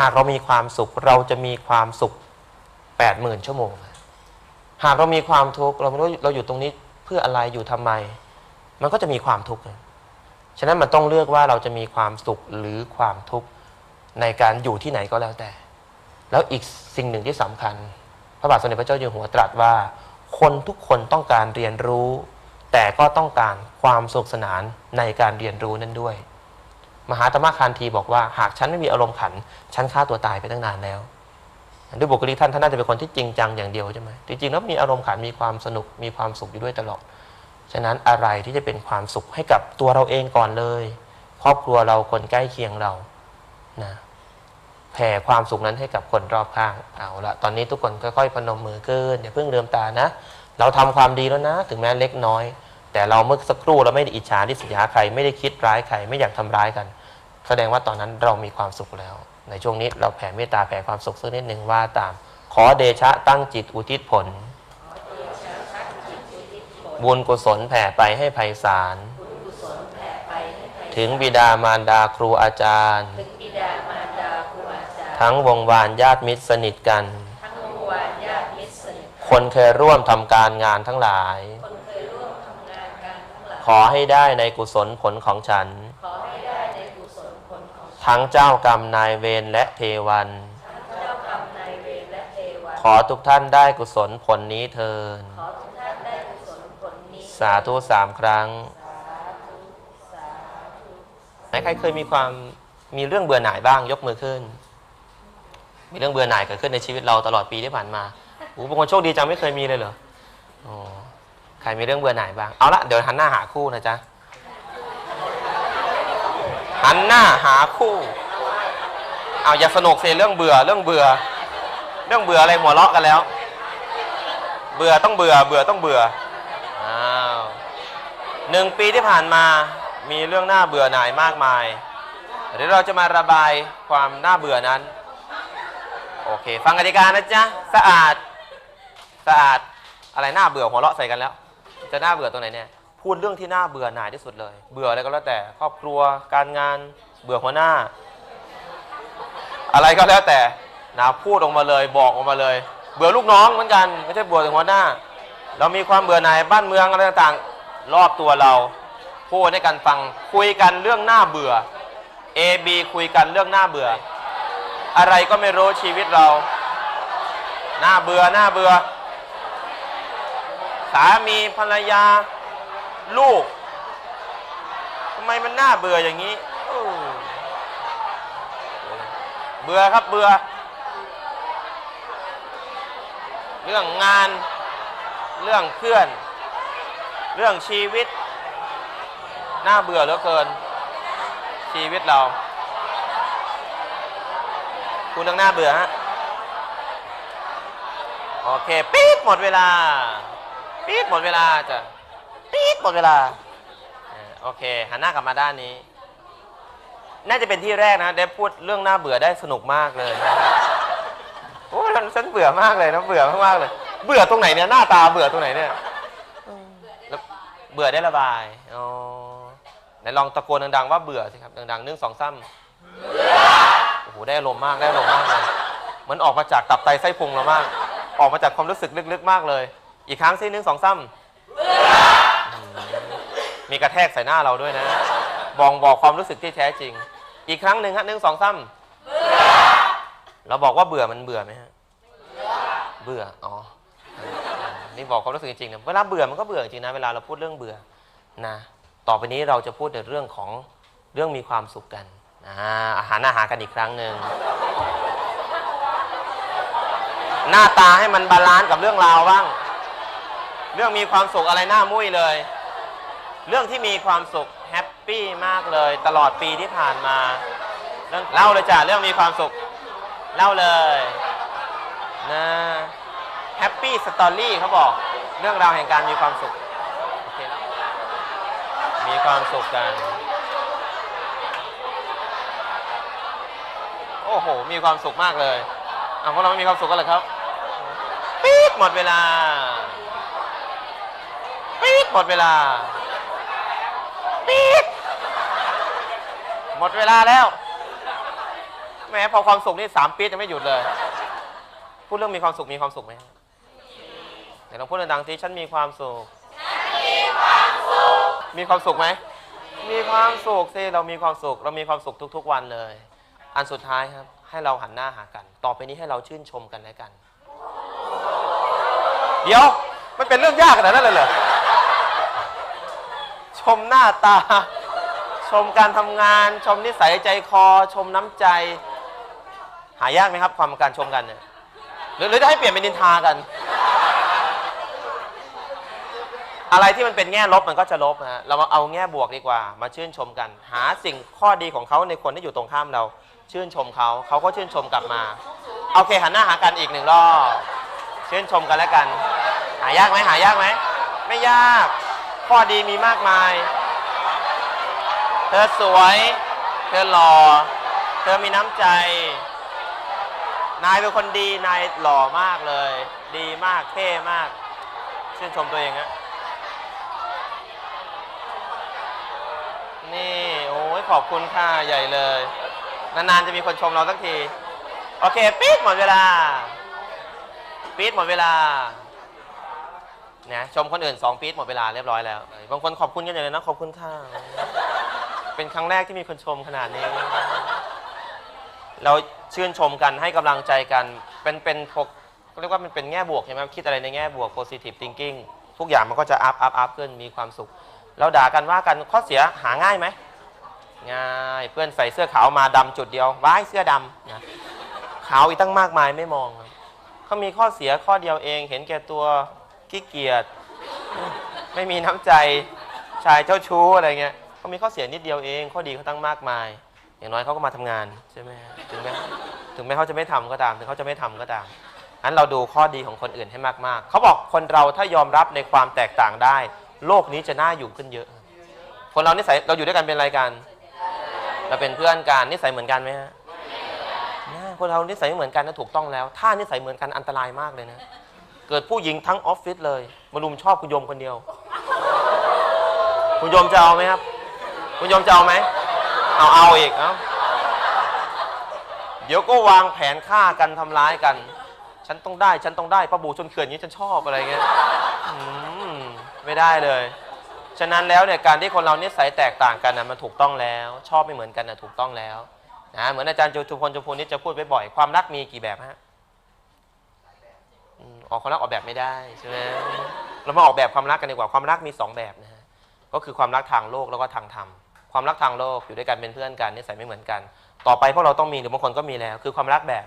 หากเรามีความสุขเราจะมีความสุขแปดหมื่นชั่วโมง หากเรามีความทุกข์เราไม่รู้เราอยู่ตรงนี้เพื่ออะไรอยู่ทำไม มันก็จะมีความทุกข์ฉะนั้นมันต้องเลือกว่าเราจะมีความสุขหรือความทุกข์ในการอยู่ที่ไหนก็แล้วแต่ แล้วอีกสิ่งหนึ่งที่สำคัญ พระบาทสมเด็จพระเจ้าอยู่หัวตรัสว่า คนทุกคนต้องการเรียนรู้ แต่ก็ต้องการความสนุกสนานในการเรียนรู้นั้นด้วย มหาธรรมคานทีบอกว่าหากฉันไม่มีอารมณ์ขัน ฉันฆ่าตัวตายไปตั้งนานแล้ว ด้วยบุคลิกท่านท่านน่าจะเป็นคนที่จริงจังอย่างเดียวใช่ไหมจริงๆแล้วมีอารมณ์ขันมีความสนุกมีความสุขอยู่ด้วยตลอดฉะนั้นอะไรที่จะเป็นความสุขให้กับตัวเราเองก่อนเลย ครอบครัวเราคนใกล้เคียงเรานะแผ่ความสุขนั้นให้กับคนรอบข้างเอาละตอนนี้ทุกคนค่อยๆพนมมือขึ้นอย่าเพิ่งเลืมตานะ เราทำความดีแล้วนะ ถึงแม้เล็กน้อย แต่เราเมื่อสักครู่เราไม่ได้อิจฉาริษยาใครไม่ได้คิดร้ายใครไม่อยากทำร้ายกัน แสดงว่าตอนนั้นเรามีความสุขแล้ว ในช่วงนี้เราแผ่เมตตาแผ่ความสุขสักนิดหนึ่งว่าตาม ขอเดชะตั้งจิตอุทิศผล บุญกุศลแผ่ไปให้ไพศาลถึงบิดามารดาครูอาจารย์ถึงบิดามารดาครูอาจารย์ทั้งวงวานญาติมิตรสนิทกัน คนเคยร่วมทำการงานทั้งหลาย ขอให้ได้ในกุศลผลของฉัน ขอให้ได้ในกุศลผลของ ทั้งเจ้ากรรมนายเวรและเทวันทั้งเจ้ากรรมนายเวรและเทวาขอทุกท่านได้กุศลผลนี้เทินขอทุกท่านได้กุศลผลนี้สาธุสามครั้งสาธุสาธุไหนใครเคยมีความมีเรื่องเบื่อหน่ายบ้างยกมือขึ้น มีเรื่องเบื่อหน่ายเกิดขึ้นในชีวิตเราตลอดปีที่ผ่านมาโอ้บางคนโชคดีจังไม่เคยมีเลยเหรอโอ้ใครมีเรื่องเบื่อหน่ายบ้าง เอาละเดี๋ยวหันหน้าหาคู่นะจ๊ะ หันหน้าหาคู่เอาอย่าสนุกเสียเรื่องเบื่อเรื่องเบื่อ เรื่องเบื่ออะไรหัวเราะกันแล้ว เบื่อต้องเบื่อเบื่อต้องเบื่ออ้าวหนึ่งปีที่ผ่านมามีเรื่องน่าเบื่อหน่ายมากมายเดี๋ยวเราจะมาระบายความน่าเบื่อนั้น โอเค ฟังกติกานะจ๊ะสะอาดสะอาดอะไรน่าเบื่อหัวเราะใส่กันแล้ว จะน่าเบื่อตรงไหนเนี่ย พูดเรื่องที่น่าเบื่อหน่ายที่สุดเลย เบื่ออะไรก็แล้วแต่ ครอบครัวการงาน เบื่อหัวหน้า อะไรก็แล้วแต่นะพูดออกมาเลยบอกออกมาเลย เบื่อลูกน้องเหมือนกันไม่ใช่เบื่อแต่หัวหน้า เรามีความเบื่อหน่ายบ้านเมืองอะไรต่างๆ รอบตัวเราพูดให้กันฟังคุยกันเรื่องหน้าเบื่อ A B คุยกันเรื่องหน้าเบื่อ อะไรก็ไม่รู้ชีวิตเราหน้าเบื่อหน้าเบื่อสามีภรรยา ลูกทำไมมันน่าเบื่ออย่างนี้เบื่อครับเบื่อ เรื่องงาน เรื่องเพื่อน เรื่องชีวิต น่าเบื่อเหลือเกิน ชีวิตเรา คุณต้องน่าเบื่อฮะโอเค ปี๊ดหมดเวลา ปี๊ดหมดเวลาจ้ะ หมดเวลาโอเคหันหน้ากลับมาด้านนี้ น่าจะเป็นที่แรกนะได้พูดเรื่องหน่าเบื่อได้สนุกมากเลยโอ้ยฉันเบื่อมากเลยนะเบื่อมากๆเลย เบื่อตรงไหนเนี่ยหน้าตาเบื่อตรงไหนเนี่ยเบื่อได้ระบายอ๋อไหนลองตะโกนดังๆว่าเบื่อสิครับดังๆนึ่งสองซ้ำโอ้โหได้อารมณ์มากได้อารมณ์มากเลยเหมือนออกมาจากตับไตไส้พุงเรามาก ออกมาจากความรู้สึกลึกๆมากเลย อีกครั้งสิหนึ่งสองซ้ำ มีกระแทกใส่หน้าเราด้วยนะบอกบอกความรู้สึกที่แท้จริง อีกครั้งหนึ่งฮะหนึ่งสองซ้ำเราบอกว่าเบื่อมันเบื่อไหมฮะเบื่ออ๋อนี่บอกความรู้สึกจริงๆนะเวลาเบื่อมันก็เบื่อจริงนะเวลาเราพูดเรื่องเบื่อนะต่อไปนี้เราจะพูดในเรื่องของเรื่องมีความสุขกันอ่าอาหารอาหารกันอีกครั้งหนึ่งหน้าตาให้มันบาลานซ์กับเรื่องราวบ้าง เรื่องมีความสุขอะไรหน้ามุ้ยเลย เรื่องที่มีความสุขแฮปปี้มากเลย ตลอดปีที่ผ่านมาเรื่องเล่าเลยจ้ะเรื่องมีความสุข เล่าเลยนะแฮปปี้สตอรี่เขาบอกเรื่องราวแห่งการมีความสุขโอเคแล้วมีความสุขกัน โอ้โห มีความสุขมากเลยอะพวกเราไม่มีความสุขกันเหรอครับปี๊ดหมดเวลาปี๊ดหมดเวลา ปี๊ดห มดเวลาแล้วปแม้พอความสุขนี่สามปี๊ดยังไม่หยุดเลย พูดเรื่องมีความสุขมีความสุขไหมเดี๋ยวลองพูดดังๆสิฉันมีความสุขมีความสุขไหม มีความสุขสิเรามีความสุข เรามีความสุขทุก ๆ วันเลย อันสุดท้ายครับ ให้เราหันหน้าหากัน ต่อไปนี้ให้เราชื่นชมกันและกัน เดี๋ยว มันเป็นเรื่องยากขนาดนั้นเลยเหรอ ชมหน้าตา ชมการทำงาน ชมนิสัยใจคอ ชมน้ำใจ หายากไหมครับความการชมกันเนี่ยหรือจะให้เปลี่ยนเป็นนินทากัน อะไรที่มันเป็นแง่ลบมันก็จะลบนะฮะเรามาเอาแง่บวกดีกว่า มาชื่นชมกัน หาสิ่งข้อดีของเขาในคนที่อยู่ตรงข้ามเรา ชื่นชมเขาเขาก็ชื่นชมกลับมาโอเคหันหน้าหากันอีกหนึ่งรอบชื่นชมกันแล้วกัน หายากไหมหายากไหมไม่ยาก ข้อดีมีมากมาย เธอสวย เธอหล่อ เธอมีน้ำใจ นายเป็นคนดี นายหล่อมากเลย ดีมาก เท่มาก ชื่นชมตัวเองฮะนี่ โอ้ยขอบคุณค่ะใหญ่เลย นานๆจะมีคนชมเราสักที โอเคปี๊ดหมดเวลาปี๊ดหมดเวลาเนี่ยชมคนอื่นสองปี๊ดหมดเวลาเรียบร้อยแล้ว บางคนขอบคุณกันอย่างเลยนะ ขอบคุณค่ะ เป็นครั้งแรกที่มีคนชมขนาดนี้ เราชื่นชมกันให้กำลังใจกัน เป็นเป็นพวกเรียกว่ามันเป็นแง่บวกใช่ไหมคิดอะไรในแง่บวก positive thinking ทุกอย่างมันก็จะอัพอัพอัพขึ้นมีความสุข เราด่ากันว่ากันข้อเสียหาง่ายไหมง่ายเพื่อนใส่เสื้อขาวมาดำจุดเดียวว้ายเสื้อดำนะขาวอีกตั้งมากมายไม่มองเขามีข้อเสียข้อเดียวเอง เห็นแก่ตัวขี้เกียจไม่มีน้ำใจชายเจ้าชู้อะไรเงี้ย เขามีข้อเสียนิดเดียวเอง ข้อดีเขาตั้งมากมาย อย่างน้อยเขาก็มาทำงานใช่ไหมถึงแม้ถึงแม้เขาจะไม่ทำก็ตาม ถึงเขาจะไม่ทำก็ตามอันเราดูข้อดีของคนอื่นให้มากๆ เขาบอกคนเราถ้ายอมรับในความแตกต่างได้ โลกนี้จะน่าอยู่ขึ้นเยอะ คนเรานิสัยเราอยู่ด้วยกันเป็นอะไรกัน เราเป็นเพื่อนกันนิสัยเหมือนกันไหมฮะคนเรานิสัยเหมือนกันนะถูกต้องแล้ว ถ้านิสัยเหมือนกันอันตรายมากเลยนะ เกิดผู้หญิงทั้งออฟฟิศเลย มารุมชอบคุณโยมคนเดียว คุณโยมจะเอาไหมครับ คุณโยมจะเอาไหมเอาเอาอีกเอาเดี๋ยวก็วางแผนฆ่ากันทำร้ายกัน ฉันต้องได้ ฉันต้องได้ป้าบูชนเขื่อนอย่งนี้ฉันชอบอะไรเงี้ยอืมไม่ได้เลย ฉะนั้นแล้วเนี่ยการที่คนเราเนิสัยแตกต่างกันนะมันถูกต้องแล้ว ชอบไม่เหมือนกันนะถูกต้องแล้วนะเหมือนอาจารย์จุพลจุพลนี่จะพูดบ่อยๆความรักมีกี่แบบฮะอออกความรักออกแบบไม่ได้ใช่ไหมเรามาออกแบบความรักกันดีกว่าความรักมีสองแบบนะฮะก็คือความรักทางโลกแล้วก็ทางธรรม ความรักทางโลกอยู่ด้วยกันเป็นเพื่อนกันนิสัยไม่เหมือนกัน ต่อไปพวกเราต้องมีหรือบางคนก็มีแล้ว คือความรักแบบ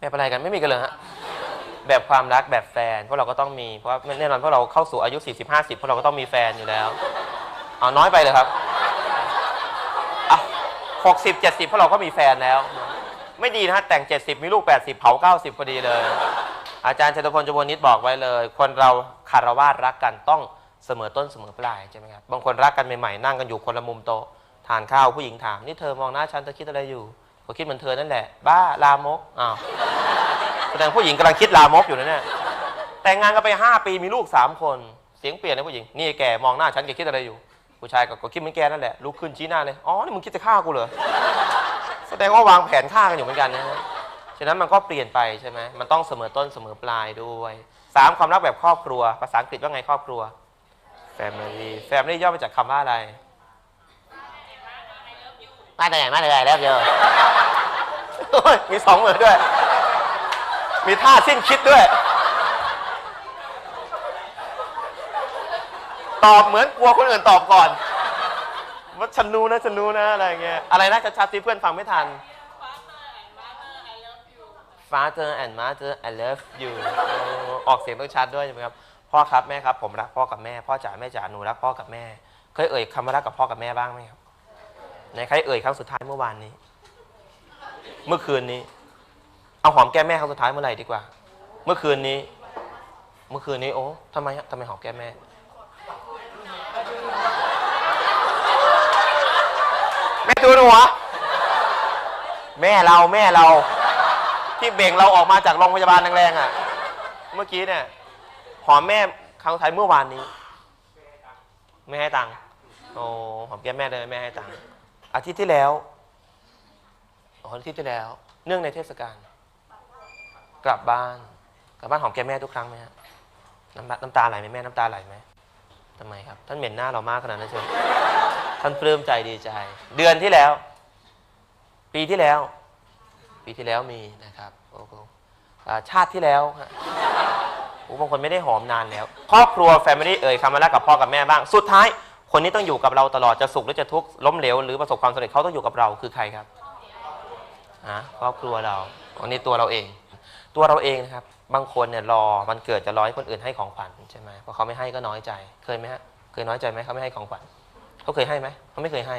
แบบอะไรกันไม่มีกันเลยฮะแบบความรักแบบแฟนพวกเราก็ต้องมีเพราะแน่นอนพวกเราเข้าสู่อายุ 40 50พวกเราก็ต้องมีแฟนอยู่แล้วเอาน้อยไปเลยครับอะ60 70พวกเราก็มีแฟนแล้ว ไม่ดีนะฮะแต่ง70มีลูก80เผา90พอดีเลย อาจารย์ชตพลจบนิตบอกไว้เลย คนเราคารวะรักกันต้อง เสมอต้นเสมอปลายใช่ไหมครับบางคนรักกันใหม่ๆนั่งกันอยู่คนละมุมโต๊ะทานข้าวผู้หญิงถามนี่เธอมองหน้าฉันเธอคิดอะไรอยู่ก็คิดเหมือนเธอนั่นแหละ บ้าลามกอ้าวแสดงผู้หญิงกำลังคิดลามกอยู่นะเนี่ยแต่งงานกันไป 5 ปีมีลูก 3 คน เสียงเปลี่ยนเลยผู้หญิง นี่แกมองหน้าฉันแกคิดอะไรอยู่ ผู้ชายก็คิดเหมือนแกนั่นแหละลุกขึ้นชี้หน้าเลยอ๋อนี่มึงคิดจะฆ่ากูเหรอแสดงว่าวางแผนฆ่ากันอยู่เหมือนกันนะฮะฉะนั้นมันก็เปลี่ยนไปใช่ไหมมันต้องเสมอต้นเสมอปลายด้วยสามความรักแบบครอบครัว ภาษาอังกฤษว่าไงครอบครัว family family ย่อมาจากคำว่าอะไรมาแต่ไหนมาแต่ไหนแล้วเยอะมีสองมือด้วย มีท่าสิ้นคิดด้วย ตอบเหมือนกลัวคนอื่นตอบก่อนว่าฉันรู้นะฉันรู้นะอะไรเงี้ยอะไรนะชัดๆที่เพื่อนฟังไม่ทัน Father and Mother I love you ออกเสียงต้องชัดด้วยใช่ไหมครับ พ่อครับแม่ครับผมรักพ่อกับแม่ พ่อจ๋าแม่จ๋าหนูรักพ่อกับแม่ เคยเอ่ยคำว่ารักกับพ่อกับแม่บ้างไหมครับไหนใครเอ่ยครั้งสุดท้ายเมื่อวานนี้ เมื่อคืนนี้ เอาหอมแก้มแม่ครั้งสุดท้ายเมื่อไหร่ดีกว่า เมื่อคืนนี้ เมื่อคืนนี้โอ้ทำไมฮะทำไมหอมแก้มแม่แม่ดูหนูวะแม่เราแม่เรา ที่เบ่งเราออกมาจากโรงพยาบาลแรงๆอะ เมื่อกี้เนี่ย หอมแม่ครั้งสุดท้ายเมื่อวานนี้ ไม่ให้ตังค์โอ้หอมแก้มแม่เลยแม่ให้ตังค์อาทิตย์ที่แล้วอ๋ออาทิตย์ที่แล้ว เนื่องในเทศกาลกลับบ้านกลับบ้านหอมแก้มแม่ทุกครั้งไหมฮะน้ำตาน้ำตาไหลไหมแม่น้ำตาไหลไหมทำไมครับ ท่านเหม็นหน้าเรามากขนาดนั้นเชียวท่านปลื้มใจดีใจ เดือนที่แล้ว ปีที่แล้ว ปีที่แล้วมีนะครับโอ้โหชาติที่แล้ว บางคนไม่ได้หอมนานแล้ว ครอบครัวแฟมิลี่เอ่ยคำว่ารักกับพ่อกับแม่บ้าง สุดท้าย คนนี้ต้องอยู่กับเราตลอดจะสุขหรือจะทุกข์ล้มเหลวหรือประสบความสำเร็จเขาต้องอยู่กับเราคือใครครับอะครอบครัวเราอันนี้ตัวเราเอง ตัวเราเองนะครับ บางคนเนี่ยรอมันเกิดจะรอให้คนอื่นให้ของขวัญใช่ไหมพอเขาไม่ให้ก็น้อยใจ เคยไหมฮะ เคยน้อยใจไหมเขาไม่ให้ของขวัญเขาเคยให้ไหมเขาไม่เคยให้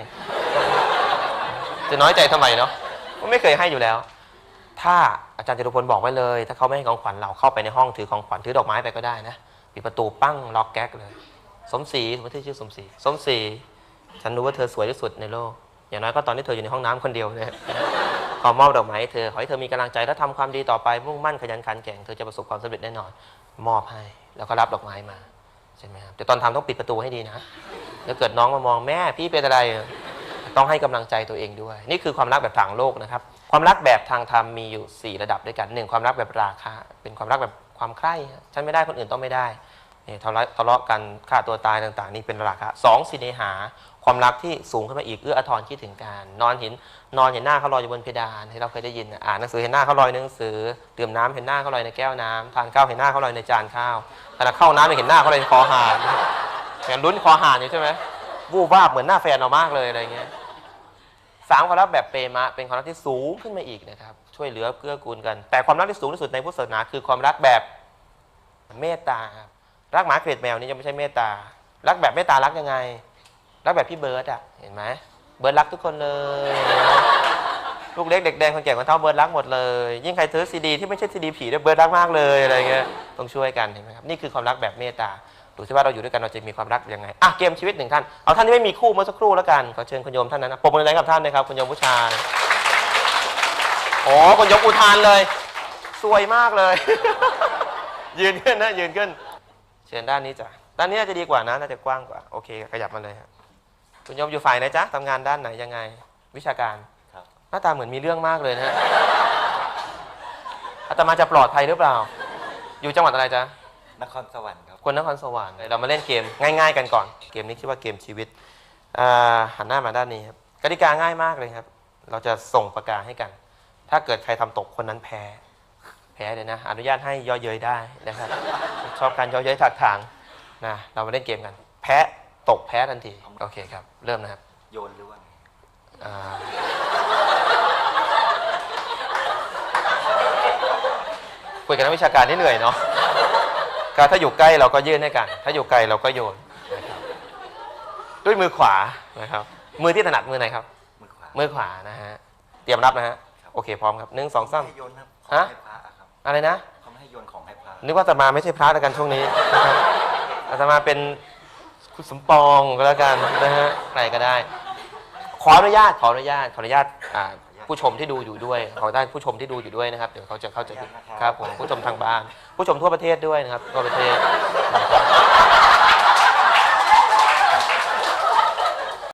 จะน้อยใจทำไมเนาะไม่เคยให้อยู่แล้ว ถ้าอาจารย์จตุพลบอกไว้เลย ถ้าเขาไม่ให้ของขวัญเราเข้าไปในห้องถือของขวัญถือดอกไม้ไปก็ได้นะปิดประตูปั้งล็อกแก๊กเลย สมศรีสมมติที่ชื่อสมศรีสมศรีฉันรู้ว่าเธอสวยที่สุดในโลก อย่างน้อยก็ตอนที่เธออยู่ในห้องน้ำคนเดียวเนี่ยขอมอบดอกไม้ให้เธอขอให้เธอมีกำลังใจและทำความดีต่อไปมุ่งมั่นขยันขันแข็งเธอจะประสบความสำเร็จแน่นอน มอบให้แล้วก็รับดอกไม้มาใช่ไหมครับแต่ตอนทำต้องปิดประตูให้ดีนะแล้วเกิดน้องมามองแม่พี่เป็นอะไรต้องให้กำลังใจตัวเองด้วย นี่คือความรักแบบทางโลกนะครับ ความรักแบบทางธรรมมีอยู่ 4 ระดับด้วยกันหนึ่งความรักแบบราคะ เป็นความรักแบบความใคร่ฉันไม่ได้คนอื่นต้องไม่ได้เนี่ยทะเลาะกันฆ่าตัวตายต่างๆ นี่เป็นราคะสองสิเนหา ความรักที่สูงขึ้นมาอีกเอื้ออาทรคิดถึงการ นอนเห็นนอนเห็นหน้าเขาลอยอยู่บนเพดานที่เราเคยได้ยินอ่านหนังสือเห็นหน้าเขาลอยในหนังสือดื่มน้ำเห็นหน้าเขาลอยในแก้วน้ำทานข้าวเห็นหน้าเขาลอยในจานข้าวขณะเข้าน้ำเห็นหน้าเขาลอยในคอหานแหมลุ้นคอหานอยู่ใช่ไหมวูบวาบเหมือนหน้าแฟนเรามากเลยอะไรเงี้ย สามความรักแบบเปรมะเป็นความรักที่สูงขึ้นมาอีกนะครับ ช่วยเหลือเกื้อกูลกัน แต่ความรักที่สูงที่สุดในพุทธศาสนาคือความรักแบบเมตตาครับรักหมาเกลียดแมวนี่ยังไม่ใช่เมตตา รักแบบเมตตารักยังไง รักแบบพี่เบิร์ดอะเห็นไหมเบิร์ดรักทุกคนเลยลูกเล็กเด็กแดงคนแก่คนเฒ่าเบิร์ดรักหมดเลย ยิ่งใครซื้อซีดีที่ไม่ใช่ซีดีผีด้วยเบิร์ดรักมากเลยอะไรเงี้ยต้องช่วยกันเห็นไหมครับนี่คือความรักแบบเมตตา ดูสิว่าเราอยู่ด้วยกันเราจะมีความรักยังไงอะเกมชีวิตหนึ่งท่านเอาท่านที่ไม่มีคู่เมื่อสักครู่แล้วกันขอเชิญคุณโยมท่านนั้นนะปรบมือแรงกับท่านนะครับคุณโยมผู้ชายโอ้คนยกอุทานเลยสวยมากเลย ยืนขึ้นนะยืนขึ้น เชิญด้านนี้จ้ะด้านนี้น่าจะดีกว่านะน่าจะกว้างกว่าโอเคขยับมาเลยครับคุณโยมอยู่ฝ่ายไหนจ๊ะทำงานด้านไหนยังไง วิชาการครับหน้าตาเหมือนมีเรื่องมากเลยนะฮะอาตมาจะปลอดภัยหรือเปล่า อยู่จังหวัดอะไรจ๊ะนครสวรรค์ ครับคนนครสวรรค์เรามาเล่นเกมง่าย ๆ กันก่อน เกมนี้ชื่อว่าเกมชีวิตอ่าหันหน้ามาด้านนี้ครับกติกาง่ายมากเลยครับ เราจะส่งประกาให้กัน ถ้าเกิดใครทำตกคนนั้นแพ้ แพ้เลยนะ อนุญาตให้ย่อเย้ยได้นะครับ ชอบการย่อเย้ยถักถางนะเรามาเล่นเกมกัน แพ้ตกแพ้ทันทีโอเคครับ เริ่มนะครับ โยนหรือว่าไงอ่าคุยกันนักวิชาการนี่เหนื่อยเนาะก็ ถ้าอยู่ใกล้เราก็ยื่นให้กัน ถ้าอยู่ไกลเราก็โยนนะครับด้วยมือขวานะครับ มือที่ถนัดมือไหนครับ มือขวามือขวานะฮะเตรียมรับนะฮะโอเคพร้อมครับหนึ่งสองสามให้โยนครับขฮะองให้พระอะครับอะไรนะเขาไม่ให้โยนของให้พระนึกว่าอาตมาไม่ใช่พระแล้วกันช่วงนี้นะครับอาตมาเป็นคุณสมปองก็แล้วกันนะฮะใครก็ได้ ขออนุญาตขออนุญาตขออนุญาตอ่า ผู้ชมที่ดูอยู่ด้วยขอได้ผู้ชมที่ดูอยู่ด้วยนะครับเดี๋ยวเขาจะเข้าใจผิดครับผมผู้ชมทางบ้าน ผู้ชมทั่วประเทศด้วยนะครับทั่วประเทศนะครับ